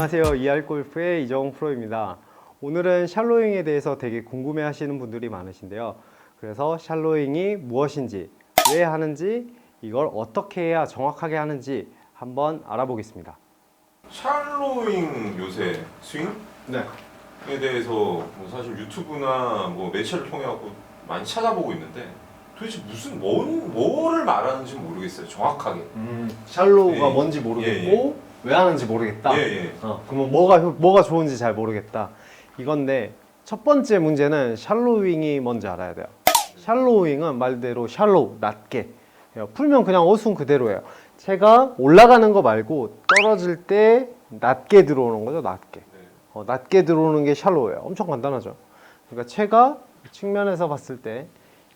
안녕하세요. 이알골프의 이정훈 프로입니다. 오늘은 샬로잉에 대해서 되게 궁금해 하시는 분들이 많으신데요. 그래서 샬로잉이 무엇인지, 왜 하는지, 이걸 어떻게 해야 정확하게 하는지 한번 알아보겠습니다. 샬로잉 요새 스윙에 네. 대해서 뭐 사실 유튜브나 뭐 매체를 통해 갖고 많이 찾아보고 있는데 도대체 무슨 뭔 뭐를 말하는지 모르겠어요 정확하게. 샬로우가 예, 뭔지 모르겠고 예, 왜 하는지 모르겠다. 예 예. 어, 그러면 뭐가 효- 뭐가 좋은지 잘 모르겠다. 이건데 첫 번째 문제는 샬로윙이 뭔지 알아야 돼요. 샬로윙은 말대로 샬로우 낮게 예, 풀면 그냥 어순 그대로예요. 채가 올라가는 거 말고 떨어질 때 낮게 들어오는 거죠, 낮게. 네. 어, 낮게 들어오는 게 샬로우예요. 엄청 간단하죠. 그러니까 채가 측면에서 봤을 때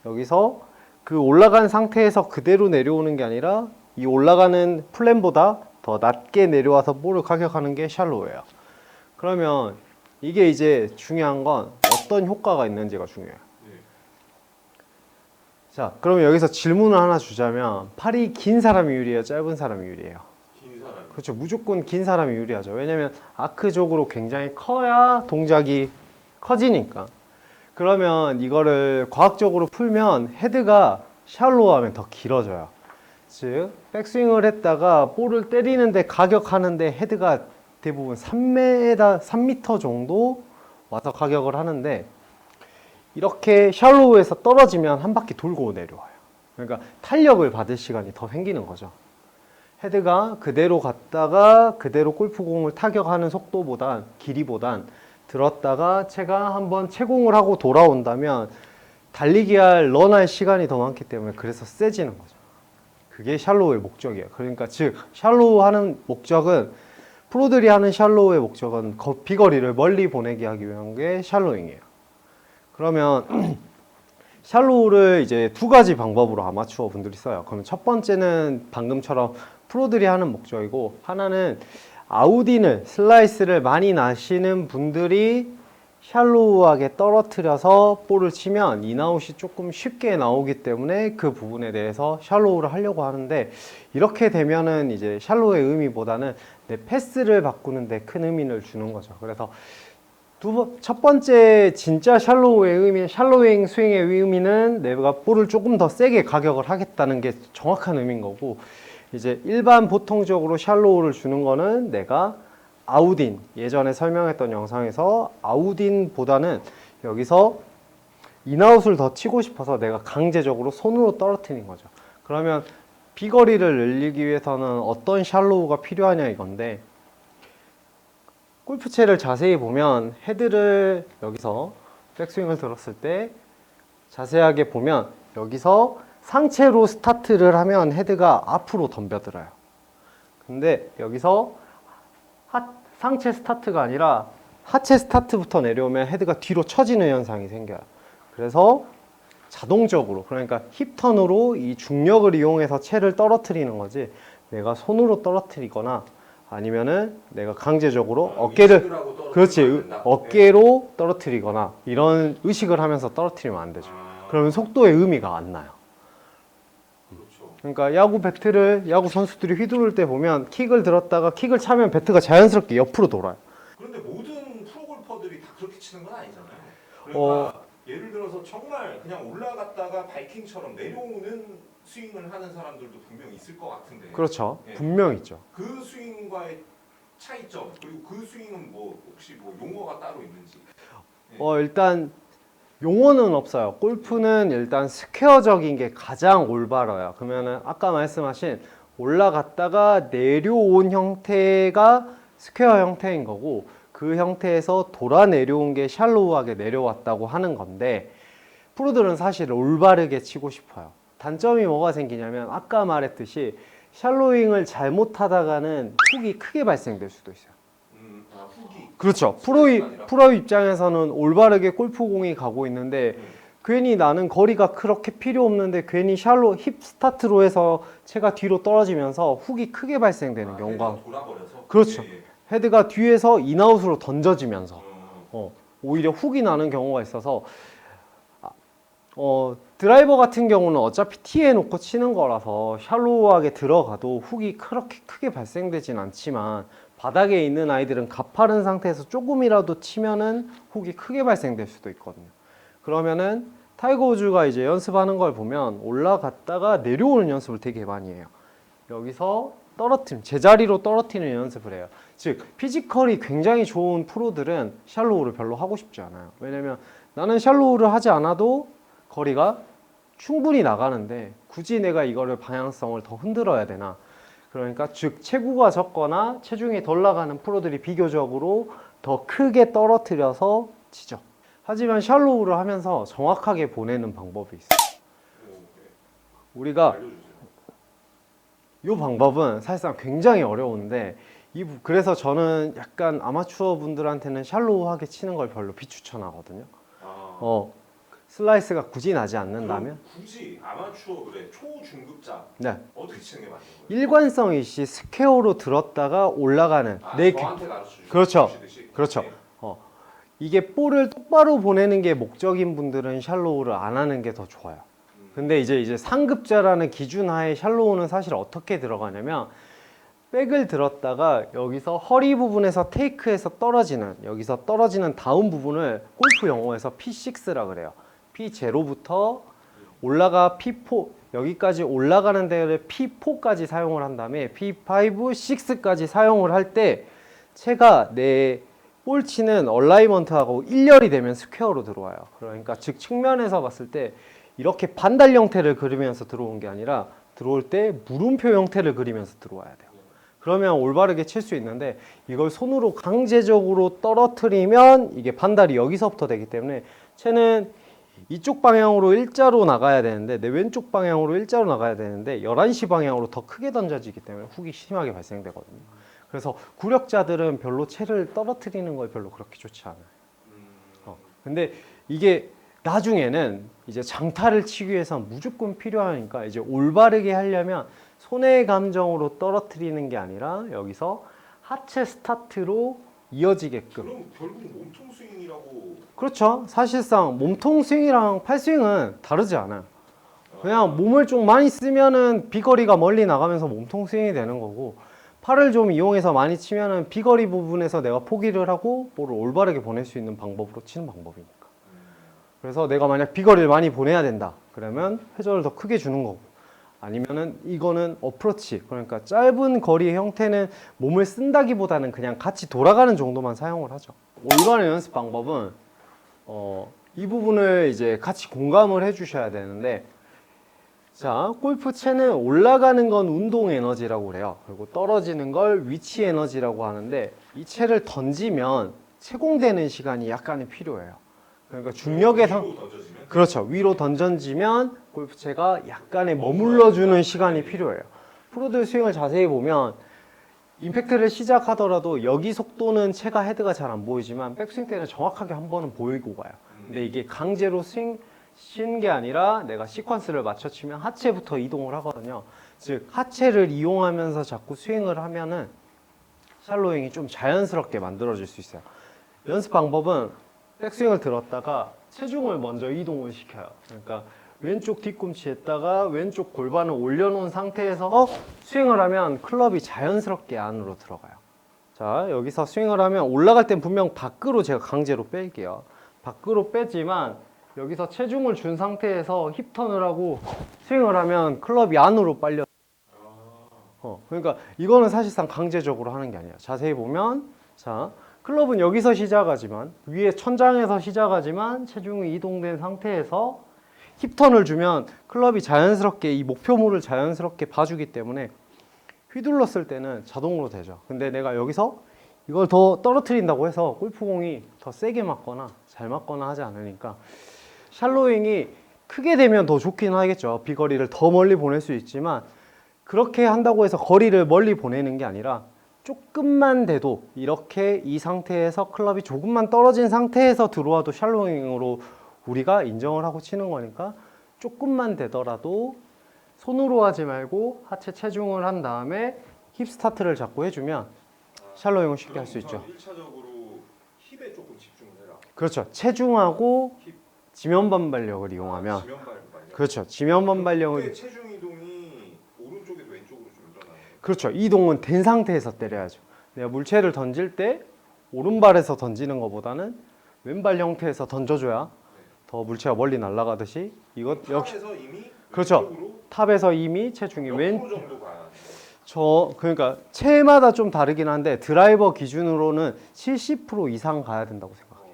여기서 그 올라간 상태에서 그대로 내려오는 게 아니라 이 올라가는 플랜보다 더 낮게 내려와서 볼을 가격하는 게 샬로우예요. 그러면 이게 이제 중요한 건 어떤 효과가 있는지가 중요해요. 네. 자, 그러면 여기서 질문을 하나 주자면 팔이 긴 사람이 유리해요, 짧은 사람이 유리해요. 긴 사람. 그렇죠. 무조건 긴 사람이 유리하죠. 왜냐면 아크적으로 굉장히 커야 동작이 커지니까. 그러면 이거를 과학적으로 풀면 헤드가 샬로우하면 더 길어져요. 즉, 백스윙을 했다가 볼을 때리는데 가격하는데 헤드가 대부분 3m, 3m 정도 와서 가격을 하는데 이렇게 샬로우에서 떨어지면 한 바퀴 돌고 내려와요. 그러니까 탄력을 받을 시간이 더 생기는 거죠. 헤드가 그대로 갔다가 그대로 골프공을 타격하는 속도보단 길이보단 들었다가 채가 한번 채공을 하고 돌아온다면 달리기 할 런할 시간이 더 많기 때문에 그래서 세지는 거죠. 그게 샬로우의 목적이에요. 그러니까 즉 샬로우 하는 목적은 프로들이 하는 샬로우의 목적은 거- 비거리를 멀리 보내게 하기 위한 게 샬로잉이에요. 그러면 샬로우를 이제 두 가지 방법으로 아마추어 분들이 써요. 그러면 첫 번째는 방금처럼 프로들이 하는 목적이고 하나는 아우딘을 슬라이스를 많이 나시는 분들이 샬로우하게 떨어뜨려서 볼을 치면 인아웃이 조금 쉽게 나오기 때문에 그 부분에 대해서 샬로우를 하려고 하는데 이렇게 되면은 이제 샬로우의 의미보다는 내 패스를 바꾸는데 큰 의미를 주는 거죠. 그래서 두 번, 첫 번째 진짜 샬로우의 의미, 샬로잉 스윙의 의미는 내가 볼을 조금 더 세게 가격을 하겠다는 게 정확한 의미인 거고 이제 일반 보통적으로 샬로우를 주는 거는 내가 아우딘 예전에 설명했던 영상에서 아우딘보다는 여기서 인아웃을 더 치고 싶어서 내가 강제적으로 손으로 떨어뜨린 거죠. 그러면 비거리를 늘리기 위해서는 어떤 샬로우가 필요하냐 이건데 골프채를 자세히 보면 헤드를 여기서 백스윙을 들었을 때 자세하게 보면 여기서 상체로 스타트를 하면 헤드가 앞으로 덤벼들어요. 근데 여기서 하, 상체 스타트가 아니라 하체 스타트부터 내려오면 헤드가 뒤로 처지는 현상이 생겨요. 그래서 자동적으로 그러니까 힙턴으로 이 중력을 이용해서 채를 떨어뜨리는 거지 내가 손으로 떨어뜨리거나 아니면은 내가 강제적으로 어깨를 하고 떨어뜨리면 그렇지. 어깨로 떨어뜨리거나 이런 의식을 하면서 떨어뜨리면 안 되죠. 아, 그러면 속도의 의미가 안 나요. 그러니까 야구 배트를 야구 선수들이 휘두를 때 보면 킥을 들었다가 킥을 차면 배트가 자연스럽게 옆으로 돌아요. 그런데 모든 프로 골퍼들이 다 그렇게 치는 건 아니잖아요. 어. 그러니까 예를 들어서 정말 그냥 올라갔다가 바이킹처럼 내려오는 스윙을 하는 사람들도 분명 있을 것 같은데 그렇죠. 예. 분명 있죠. 그 스윙과의 차이점 그리고 그 스윙은 뭐 혹시 뭐 용어가 따로 있는지 어 일단 용어는 없어요. 골프는 일단 스퀘어적인 게 가장 올바라요. 그러면은 아까 말씀하신 올라갔다가 내려온 형태가 스퀘어 형태인 거고 그 형태에서 돌아 내려온 게 샬로우하게 내려왔다고 하는 건데 프로들은 사실 올바르게 치고 싶어요. 단점이 뭐가 생기냐면 아까 말했듯이 샬로잉을 잘못하다가는 훅이 크게 발생될 수도 있어요. 음, 그렇죠. 프로 아니라. 프로 입장에서는 올바르게 골프공이 가고 있는데 음. 괜히 나는 거리가 그렇게 필요 없는데 괜히 샬로 힙 스타트로 해서 채가 뒤로 떨어지면서 훅이 크게 발생되는 아, 경우가 돌아버려서 그렇죠. 예, 예. 헤드가 뒤에서 인아웃으로 던져지면서 어, 어, 오히려 훅이 나는 경우가 있어서 아, 어, 드라이버 같은 경우는 어차피 티에 놓고 치는 거라서 샬로우하게 들어가도 훅이 그렇게 크게 발생되진 않지만 바닥에 있는 아이들은 가파른 상태에서 조금이라도 치면은 훅이 크게 발생될 수도 있거든요. 그러면은 타이거 우즈가 이제 연습하는 걸 보면 올라갔다가 내려오는 연습을 되게 많이 해요. 여기서 떨어뜨림, 제자리로 떨어뜨리는 연습을 해요. 즉, 피지컬이 굉장히 좋은 프로들은 샬로우를 별로 하고 싶지 않아요. 왜냐면 나는 샬로우를 하지 않아도 거리가 충분히 나가는데 굳이 내가 이거를 방향성을 더 흔들어야 되나? 그러니까 즉 체구가 적거나 체중이 덜 나가는 프로들이 비교적으로 더 크게 떨어뜨려서 치죠. 하지만 샬로우를 하면서 정확하게 보내는 방법이 있어요. 우리가. 이 방법은 사실상 굉장히 어려운데 이 부- 그래서 저는 약간 아마추어 분들한테는 샬로우하게 치는 걸 별로 비추천하거든요. 아, 어 슬라이스가 굳이 나지 않는다면 굳이 아마추어 그래 초중급자 네 어떻게 치는 게 맞는 거예요? 일관성 이 시 스퀘어로 들었다가 올라가는 아, 내 그- 저한테 가르쳐 그렇죠. 주시듯이? 그렇죠. 네. 이게 볼을 똑바로 보내는 게 목적인 분들은 샬로우를 안 하는 게 더 좋아요. 음. 근데 이제 이제 상급자라는 기준 하에 샬로우는 사실 어떻게 들어가냐면 백을 들었다가 여기서 허리 부분에서 테이크에서 떨어지는 여기서 떨어지는 다운 부분을 골프 용어에서 P6라 그래요. P0부터 올라가 P4 여기까지 올라가는 데를 P4까지 사용을 한 다음에 P5, 6까지 사용을 할때 채가 내 볼치는 얼라이먼트하고 일렬이 되면 스퀘어로 들어와요. 그러니까 즉 측면에서 봤을 때 이렇게 반달 형태를 그리면서 들어온 게 아니라 들어올 때 물음표 형태를 그리면서 들어와야 돼요. 그러면 올바르게 칠 수 있는데 이걸 손으로 강제적으로 떨어뜨리면 이게 반달이 여기서부터 되기 때문에 채는 이쪽 방향으로 일자로 나가야 되는데 내 왼쪽 방향으로 일자로 나가야 되는데 11시 방향으로 더 크게 던져지기 때문에 훅이 심하게 발생되거든요. 그래서 구력자들은 별로 채를 떨어뜨리는 걸 별로 그렇게 좋지 않아요. 음, 어. 근데 이게 나중에는 이제 장타를 치기 위해서 무조건 필요하니까 이제 올바르게 하려면 손의 감정으로 떨어뜨리는 게 아니라 여기서 하체 스타트로 이어지게끔 그럼 결국 몸통 스윙이라고 그렇죠. 사실상 몸통 스윙이랑 팔 스윙은 다르지 않아요. 그냥 몸을 좀 많이 쓰면은 비거리가 멀리 나가면서 몸통 스윙이 되는 거고 팔을 좀 이용해서 많이 치면은 비거리 부분에서 내가 포기를 하고 볼을 올바르게 보낼 수 있는 방법으로 치는 방법이니까. 그래서 내가 만약 비거리를 많이 보내야 된다. 그러면 회전을 더 크게 주는 거고. 아니면은 이거는 어프로치 그러니까 짧은 거리의 형태는 몸을 쓴다기보다는 그냥 같이 돌아가는 정도만 사용을 하죠. 올바른 연습 방법은 어, 이 부분을 이제 같이 공감을 해 주셔야 되는데 자 골프 채는 올라가는 건 운동 에너지라고 그래요. 그리고 떨어지는 걸 위치 에너지라고 하는데 이 채를 던지면 채공되는 시간이 약간은 필요해요. 그러니까 중력에서 위로 던져지면 그렇죠. 위로 던져지면 골프채가 약간의 머물러 주는 시간이 필요해요. 프로들 스윙을 자세히 보면 임팩트를 시작하더라도 여기 속도는 채가 헤드가 잘 안 보이지만 백스윙 때는 정확하게 한 번은 보이고 가요. 근데 이게 강제로 스윙 쉬는 게 아니라 내가 시퀀스를 맞춰 치면 하체부터 이동을 하거든요. 즉 하체를 이용하면서 자꾸 스윙을 하면은 샬로잉이 좀 자연스럽게 만들어질 수 있어요. 연습 방법은 백스윙을 들었다가 체중을 먼저 이동을 시켜요. 그러니까 왼쪽 뒤꿈치에다가 왼쪽 골반을 올려놓은 상태에서 스윙을 하면 클럽이 자연스럽게 안으로 들어가요. 자 여기서 스윙을 하면 올라갈 땐 분명 밖으로 제가 강제로 뺄게요. 밖으로 빼지만 여기서 체중을 준 상태에서 힙턴을 하고 스윙을 하면 클럽이 안으로 빨려. 어, 그러니까 이거는 사실상 강제적으로 하는 게 아니에요. 자세히 보면 자 클럽은 여기서 시작하지만 위에 천장에서 시작하지만 체중이 이동된 상태에서 힙턴을 주면 클럽이 자연스럽게 이 목표물을 자연스럽게 봐주기 때문에 휘둘렀을 때는 자동으로 되죠. 근데 내가 여기서 이걸 더 떨어뜨린다고 해서 골프공이 더 세게 맞거나 잘 맞거나 하지 않으니까 샬로잉이 크게 되면 더 좋긴 하겠죠. 비거리를 더 멀리 보낼 수 있지만 그렇게 한다고 해서 거리를 멀리 보내는 게 아니라 조금만 돼도 이렇게 이 상태에서 클럽이 조금만 떨어진 상태에서 들어와도 샬로잉으로 우리가 인정을 하고 치는 거니까 조금만 되더라도 손으로 하지 말고 하체 체중을 한 다음에 힙 스타트를 잡고 해주면 샬로잉을 쉽게 할 수 있죠. 1차적으로 힙에 조금 집중을 해라. 그렇죠. 체중하고 지면 반발력을 이용하면 발발. 그렇죠. 지면 반발력을 체중 이동이 오른쪽에서 왼쪽으로 좀 일어나는 거예요. 그렇죠. 이동은 된 상태에서 때려야죠. 내가 물체를 던질 때 오른발에서 던지는 것보다는 왼발 형태에서 던져줘야 더 물체가 멀리 날아가듯이 이것 역시 그렇죠. 왼쪽으로 탑에서 이미 체중이 몇왼저 그러니까 체마다 좀 다르긴 한데 드라이버 기준으로는 70% 이상 가야 된다고 생각해요.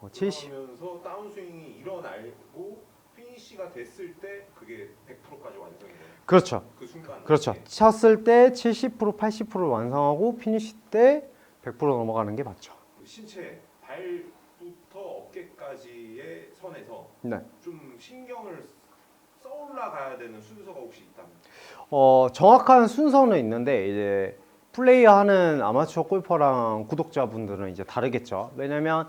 어, 70. 그러면서 다운스윙이 일어나고 피니시가 됐을 때 그게 100%까지 완성이 돼요. 그렇죠. 그 순간. 그렇죠. 쳤을 때 70% 80%를 완성하고 피니시 때 100% 넘어가는 게 맞죠. 그 신체 발부터 어깨까지의 선에서 네. 좀 신경을 써 올라가야 되는 순서가 혹시 있다면? 어, 정확한 순서는 있는데 이제 플레이하는 아마추어 골퍼랑 구독자분들은 이제 다르겠죠. 왜냐면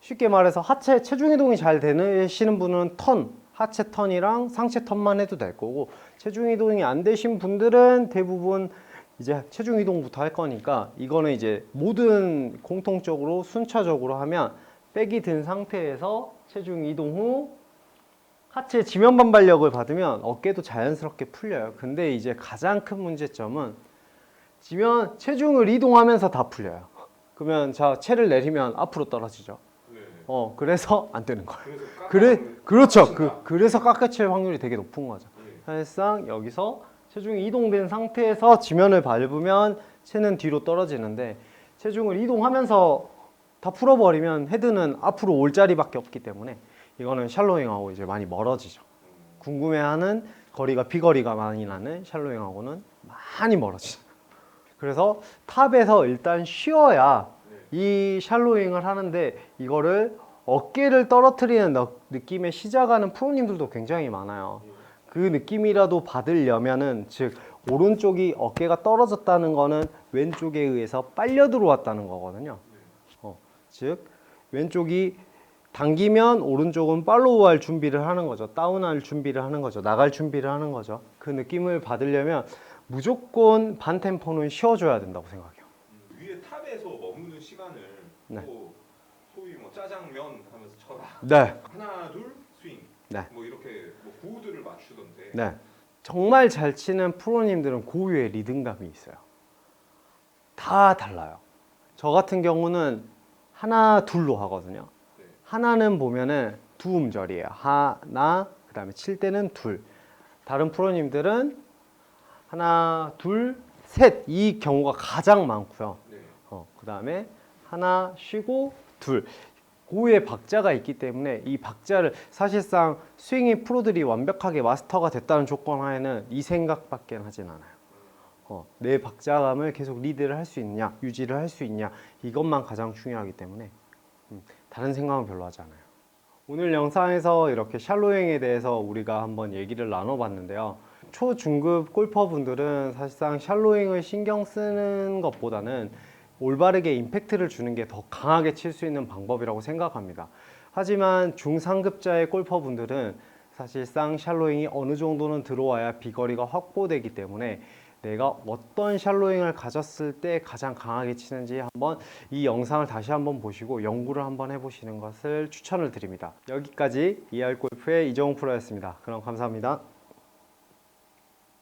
쉽게 말해서 하체 체중 이동이 잘 되시는 분은 턴, 하체 턴이랑 상체 턴만 해도 될 거고 체중 이동이 안 되신 분들은 대부분 이제 체중 이동부터 할 거니까 이거는 이제 모든 공통적으로 순차적으로 하면 백이 든 상태에서 체중 이동 후 하체 지면 반발력을 받으면 어깨도 자연스럽게 풀려요. 근데 이제 가장 큰 문제점은 지면 체중을 이동하면서 다 풀려요. 그러면 자 체를 내리면 앞으로 떨어지죠. 네. 어 그래서 안 되는 거예요. 그래 그렇죠. 그. 그래서 깎아칠 확률이 되게 높은 거죠. 네. 사실상 여기서 체중이 이동된 상태에서 지면을 밟으면 체는 뒤로 떨어지는데 체중을 이동하면서 다 풀어버리면 헤드는 앞으로 올 자리밖에 없기 때문에 이거는 샬로잉하고 이제 많이 멀어지죠. 궁금해하는 거리가 비거리가 많이 나는 샬로잉하고는 많이 멀어지죠. 그래서 탑에서 일단 쉬어야 이 샬로잉을 하는데 이거를 어깨를 떨어뜨리는 너- 느낌의 시작하는 프로님들도 굉장히 많아요. 그 느낌이라도 받으려면은 즉 오른쪽이 어깨가 떨어졌다는 거는 왼쪽에 의해서 빨려 들어왔다는 거거든요. 어, 즉 왼쪽이 당기면 오른쪽은 팔로우할 준비를 하는 거죠. 다운할 준비를 하는 거죠. 나갈 준비를 하는 거죠. 그 느낌을 받으려면 무조건 반 템포는 쉬어줘야 된다고 생각해요. 음, 위에 탑에서 머무는 시간을 네. 또 소위 뭐 짜장면 하면서 쳐라 네, 하나 둘 스윙 네. 뭐 이렇게 뭐 구호들을 맞추던데 네. 정말 잘 치는 프로님들은 고유의 리듬감이 있어요. 다 달라요. 저 같은 경우는 하나 둘로 하거든요. 네. 하나는 보면은 두 음절이에요. 하나 그다음에 칠 때는 둘. 다른 프로님들은 하나 둘 셋 이 경우가 가장 많고요. 네. 어, 그다음에 하나 쉬고 둘. 고유의 박자가 있기 때문에 이 박자를 사실상 스윙이 프로들이 완벽하게 마스터가 됐다는 조건 하에는 이 생각밖에 하진 않아요. 어, 내 박자감을 계속 리드를 할 수 있냐, 유지를 할 수 있냐 이것만 가장 중요하기 때문에 음, 다른 생각은 별로 하지 않아요. 오늘 영상에서 이렇게 샬로잉에 대해서 우리가 한번 얘기를 나눠봤는데요. 초중급 골퍼분들은 사실상 샬로잉을 신경 쓰는 것보다는 올바르게 임팩트를 주는 게 더 강하게 칠 수 있는 방법이라고 생각합니다. 하지만 중상급자의 골퍼분들은 사실상 샬로잉이 어느 정도는 들어와야 비거리가 확보되기 때문에 내가 어떤 샬로잉을 가졌을 때 가장 강하게 치는지 한번 이 영상을 다시 한번 보시고 연구를 한번 해보시는 것을 추천을 드립니다. 여기까지 ER 골프의 이정훈 프로였습니다. 그럼 감사합니다.